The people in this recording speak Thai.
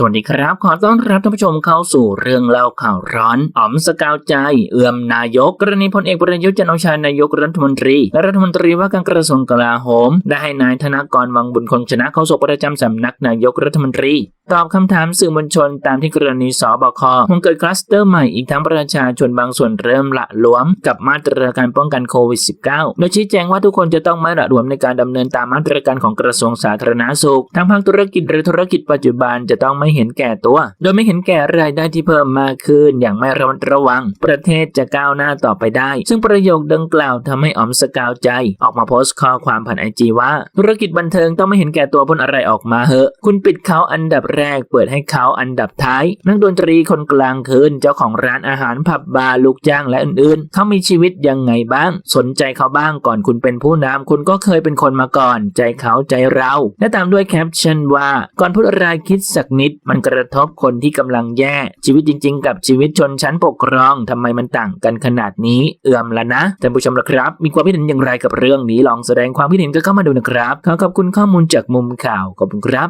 สวัสดีครับ ขอต้อนรับท่านผู้ชมเข้าสู่เรื่องเล่าข่าวร้อนอ๋อมสกาวใจ เอื่อมนายก กรณีพลเอกประยุทธ์จันโอชานายกรัฐมนตรี และรัฐมนตรีว่าการกระทรวงกลาโหม ได้ให้นายธนกรวังบุญคงชนะเข้าสู่ประจำสำนักนายกรัฐมนตรี ตอบคำถามสื่อมวลชนตามที่กรณีสบคมันเกิดคลัสเตอร์ใหม่อีกทั้งประชาชนบางส่วนเริ่มละหลวม กับมาตรการป้องกันโควิด -19 โดยชี้แจงว่าทุกคนจะต้องไม่ละหลวมในการดำเนินตามมาตรการของกระทรวงสาธารณสุขทั้งภาคธุรกิจหรือธุรกิจปัจจุบันจะต้องไม่ไม่เห็นแก่ตัว โดยไม่เห็นแก่รายได้ที่เพิ่มมากขึ้น อย่างไม่ระมัดระวัง ประเทศจะก้าวหน้าต่อไปได้ ซึ่งประโยคดังกล่าวทำให้อ๋อมสกาวใจ ออกมาโพสต์ข้อความผ่านไอจีว่า ธุรกิจบันเทิงต้องไม่เห็นแก่ตัวพ้นอะไรออกมาเหอะ คุณปิดเขาอันดับแรก เปิดให้เขาอันดับท้าย นักดนตรีคนกลางคืน เจ้าของร้านอาหารผับบาร์ลูกจ้างและอื่นๆ เขามีชีวิตยังไงบ้าง สนใจเขาบ้างก่อนคุณเป็นผู้นำคุณก็เคยเป็นคนมาก่อน ใจเขาใจเรา และตามด้วยแคปชั่นว่า ก่อนพูดอะไรคิดสักนิดมันกระทบคนที่กำลังแย่ ชีวิตจริง ๆ กับชีวิตชนชั้นปกครองทำไมมันต่างกันขนาดนี้เอื่อมละนะท่านผู้ชมละครับ มีความคิดเห็นอย่างไรกับเรื่องนี้ลองแสดงความคิดเห็นก็เข้ามาดูนะครับขอขอบคุณข้อมูลจากมุมข่าวขอบคุณครับ